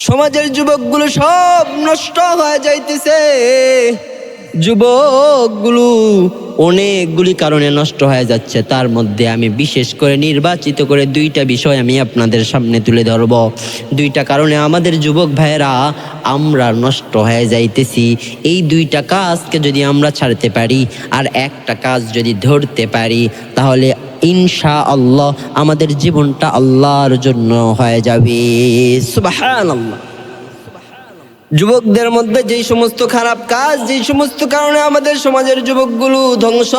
সমাজের যুবকগুলো সব নষ্ট হয়ে যাইতেছে। যুবকগুলো অনেকগুলি কারণে নষ্ট হয়ে যাচ্ছে। তার মধ্যে আমি বিশেষ করে নির্বাচিত করে দুইটা বিষয় আমি আপনাদের সামনে তুলে ধরব। দুইটা কারণে আমাদের যুবক ভাইয়েরা, আমরা নষ্ট হয়ে যাইতেছি। এই দুইটা কাজকে যদি আমরা ছাড়তে পারি, আর একটা কাজ যদি ধরতে পারি, তাহলে ইনশা আল্লাহ আমাদের জীবনটা আল্লাহর জন্য হয়ে যাবে। সুবাহান আল্লাহ যুবকদের মধ্যে যেই সমস্ত খারাপ কাজ, যেই সমস্ত কারণে আমাদের সমাজের যুবকগুলো ধ্বংস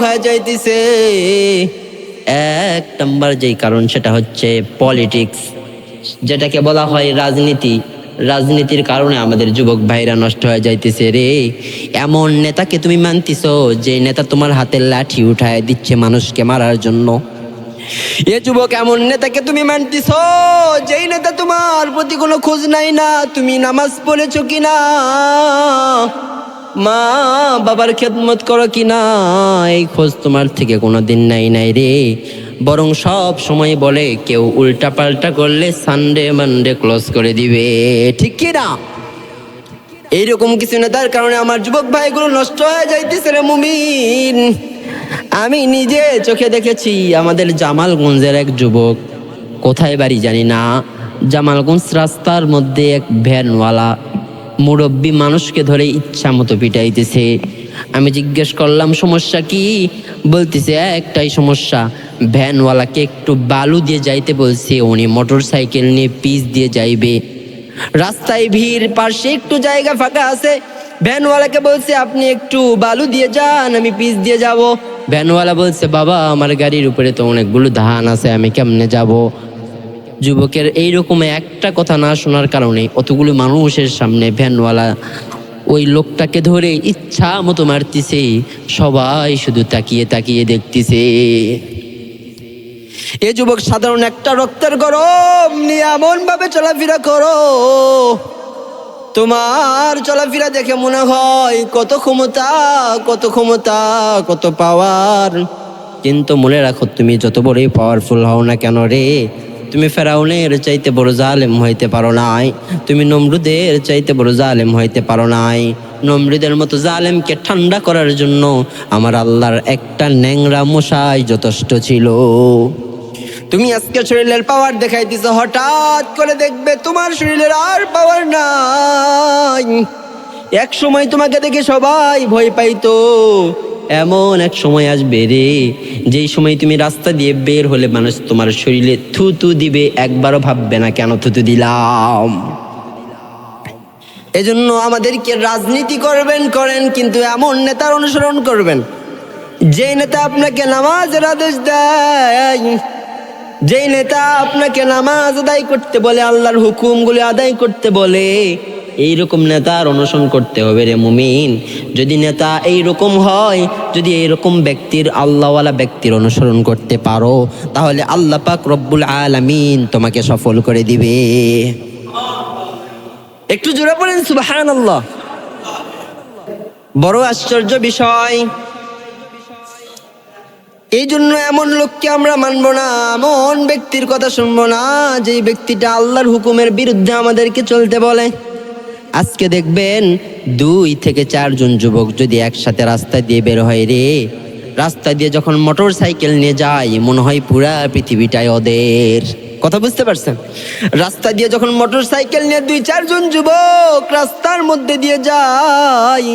হয়ে যাইতেছে। এক নম্বর যেই কারণ, সেটা হচ্ছে পলিটিক্স যেটাকে বলা হয় রাজনীতি। রাজনীতির কারণে আমাদের যুবক ভাইরা নষ্ট হয়ে যাইতেছে রে। এমন নেতাকে তুমি মানতিছ, যে নেতা তোমার হাতের লাঠি উঠায় দিচ্ছে মানুষকে মারার জন্য। এ যুবক, এমন নেতাকে তুমি মানতিছ, যেই তোমার প্রতি কোনো খোঁজ নাই না। তুমি নামাজ পড়েছ কিনা? মা বাবার খেদমত করো কিনা? এই খোঁজ তোমার থেকে কোনো দিন নাই নাই রে। বরং সব সময় বলে, কেউ উল্টা পাল্টা করলে সানডে মানডে ক্লোজ করে দিবে। ঠিক কি না? এইরকম কিছু না, তার কারণে আমার যুবক ভাইগুলো নষ্ট হয়ে যাইতেছে রে মুমিন। আমি নিজে চোখে দেখেছি আমাদের জামালগঞ্জের এক যুবক। কোথায় বাড়ি জানি না। জামালগঞ্জ রাস্তার মধ্যে এক ভ্যানওয়ালা মুরব্বী মানুষকে ধরে ইচ্ছা মতো পিটাইতেছে। আমি জিজ্ঞেস করলাম, সমস্যা কি? বলতেছে, একটাই সমস্যা। ভ্যানওয়ালাকে একটু বালু দিয়ে যাইতে বলছে। উনি মোটর সাইকেল নিয়ে পিস দিয়ে যাইবে। রাস্তায় ভিড়, পাশে একটু জায়গা ফাঁকা আছে। ভ্যানওয়ালাকে বলছে, আপনি একটু বালু দিয়ে যান, আমি পিস দিয়ে যাব। ভ্যানওয়ালা বলছে, বাবা, আমার গাড়ির উপরে তো অনেকগুলো ধান আছে, আমি কেমনে যাব? যুবকের এইরকম একটা কথা না শোনার কারণে অতগুলো মানুষের সামনে ভ্যানওয়ালা ওই লোকটাকে ধরে ইচ্ছা মতো মারতেছে। সবাই শুধু তাকিয়ে তাকিয়ে দেখতেছে। এ যুবক সাধারণ একটা রক্তের গরম, নিয়ে এমন ভাবে চলাফেরা করো। তোমার চলাফেরা দেখে মনে হয় কত ক্ষমতা কত ক্ষমতা, কত পাওয়ার কিন্তু মনে রাখো, তুমি যত বড়ই পাওয়ারফুল হও না কেন রে তুমি ফেরাউনের চাইতে বড় জালেম হইতে পারো নাই। তুমি নমরুদের চাইতে বড় জালেম হইতে পারো নাই। নমরুদের মতো জালেমকে ঠান্ডা করার জন্য আমার আল্লাহর একটা ন্যাংরা মশাই যথেষ্ট ছিল। তুমি আজকে শরীরের পাওয়ার দেখাই দেখাইতেছ, হঠাৎ করে দেখবে তোমার শরীরের আর পাওয়ার নাই। এক সময় তোমাকে দেখে সবাই ভয় পাইতো। এমন এক সময় আসবে রে, যেই সময় তুমি রাস্তা দিয়ে বের হলে মানুষ তোমার শরীরে থুতু দিবে, একবারও ভাববে না কেন থুতু দিলাম। এজন্য আমাদেরকে রাজনীতি করবেন, করেন, কিন্তু এমন নেতার অনুসরণ করবেন। যে নেতা আপনাকে নামাজের আদেশ দেয়, যেই নেতা আপনাকে নামাজ আদায় করতে বলে, আল্লাহর হুকুমগুলি আদায় করতে বলে এইরকম নেতার অনুসরণ করতে হবে রে মুমিন। যদি নেতা এই রকম হয়, যদি এইরকম ব্যক্তির আল্লাহওয়ালা ব্যক্তির অনুসরণ করতে পারো, তাহলে আল্লাহ পাক রব্বুল আলামিন তোমাকে সফল করে দিবে। একটু জোরে পড়েন সুবাহান আল্লাহ বড় আশ্চর্য বিষয়। এই জন্য এমন লোককে আমরা মানব না, এমন ব্যক্তির কথা শুনব না যে ব্যক্তিটা আল্লাহর হুকুমের বিরুদ্ধে আমাদেরকে চলতে বলে। আজকে দেখবেন দুই থেকে চারজন যুবক যদি একসাথে রাস্তা দিয়ে বের হয় রে রাস্তা দিয়ে যখন মোটর সাইকেল নিয়ে যায়, মনে হয় পুরা পৃথিবীটাই ওদের। কথা বুঝতে পারছেন? রাস্তা দিয়ে যখন মোটর সাইকেল নিয়ে দুই চারজন যুবক রাস্তার মধ্যে দিয়ে যায়,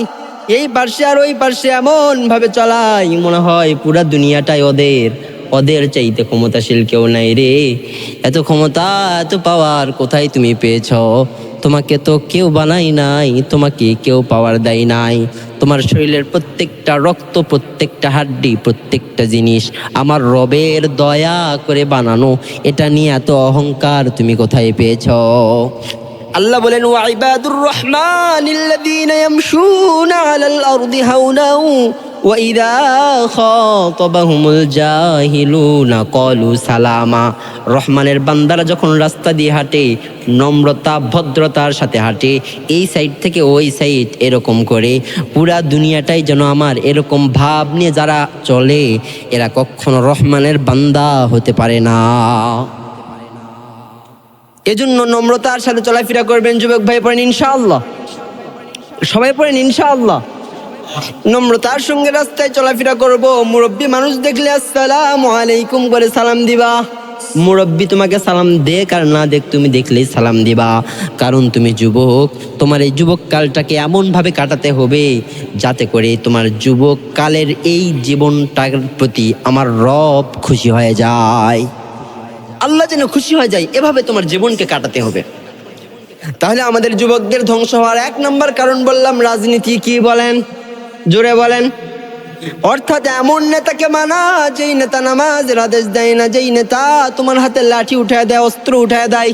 এই পার্শ্বে আর ওই পার্শ্বে এমন ভাবে চলাই, মনে হয় পুরা দুনিয়াটাই ওদের। ওদের চাইতে ক্ষমতাশীল কেউ নাই রে। এত ক্ষমতা, এত পাওয়ার কোথায় তুমি পেয়েছ? তোমাকে তো কেউ বানাই নাই, তোমাকে কেউ পাওয়ার দেয় নাই। তোমার শরীরের প্রত্যেকটা রক্ত, প্রত্যেকটা হাড্ডি, প্রত্যেকটা জিনিস আমার রবের দয়া করে বানানো। এটা নিয়ে এত অহংকার তুমি কোথায় পেয়েছ? আল্লাহ বলেন ওয়াইবাদুর রহমান সালামা রহমানের বান্দারা যখন রাস্তা দিয়ে হাঁটে, নম্রতা, ভদ্রতার সাথে হাঁটে, এই সাইড থেকে ওই সাইড এরকম করে, পুরা দুনিয়াটাই যেন আমার এরকম ভাব নিয়ে যারা চলে, এরা কখনো রহমানের বান্দা হতে পারে না। এজন্য নম্রতার সাথে চলাফেরা করবেন যুবক ভাই পড়েন ইনশাআল্লাহ। সবাই পড়েন ইনশাআল্লাহ। নম্রতার সঙ্গে রাস্তায় চলাফেরা করব। মুরব্বী মানুষ দেখলে আসসালামু আলাইকুম করে সালাম দিবা। মুরব্বী তোমাকে সালাম দেখ আর না দেখ তুমি দেখলেই সালাম দিবা। কারণ তুমি যুবক, তোমার এই যুবক কালটাকে এমনভাবে কাটাতে হবে যাতে করে তোমার যুবক কালের এই জীবনটার প্রতি আমার রব খুশি হয়ে যায়। আল্লাহ যেন খুশি হয়ে যায়, এভাবে তোমার জীবনকে কাটাতে হবে। তাহলে আমাদের যুবকদের ধ্বংস হওয়ার এক নম্বর কারণ বললাম, রাজনীতি কি বলেন? জোরে বলেন। অর্থাৎ এমন নেতাকে মানা, যেই নেতা নামাজের আদেশ দেয় না, যেই নেতা তোমার হাতে লাঠি উঠায় দেয়, অস্ত্র উঠায় দেয়।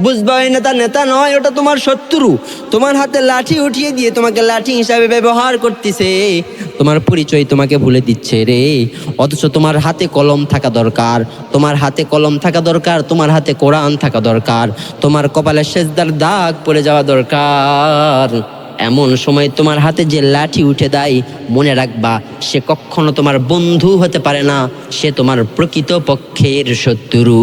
বুঝবা, ওই নেতা নেতা নয়, ওটা তোমার শত্রু। তোমার হাতে লাঠি উঠিয়ে দিয়ে তোমাকে লাঠি হিসাবে ব্যবহার করতেছে। তোমার পরিচয় তোমাকে ভুলে দিচ্ছে রে। অথচ তোমার হাতে কলম থাকা দরকার। তোমার হাতে কলম থাকা দরকার, তোমার হাতে কোরআন থাকা দরকার। তোমার কপালে সেজদার দাগ পড়ে যাওয়া দরকার। এমন সময় তোমার হাতে যে লাঠি উঠে দেয়, মনে রাখবা, সে কখনো তোমার বন্ধু হতে পারে না, সে তোমার প্রকৃত পক্ষের শত্রু।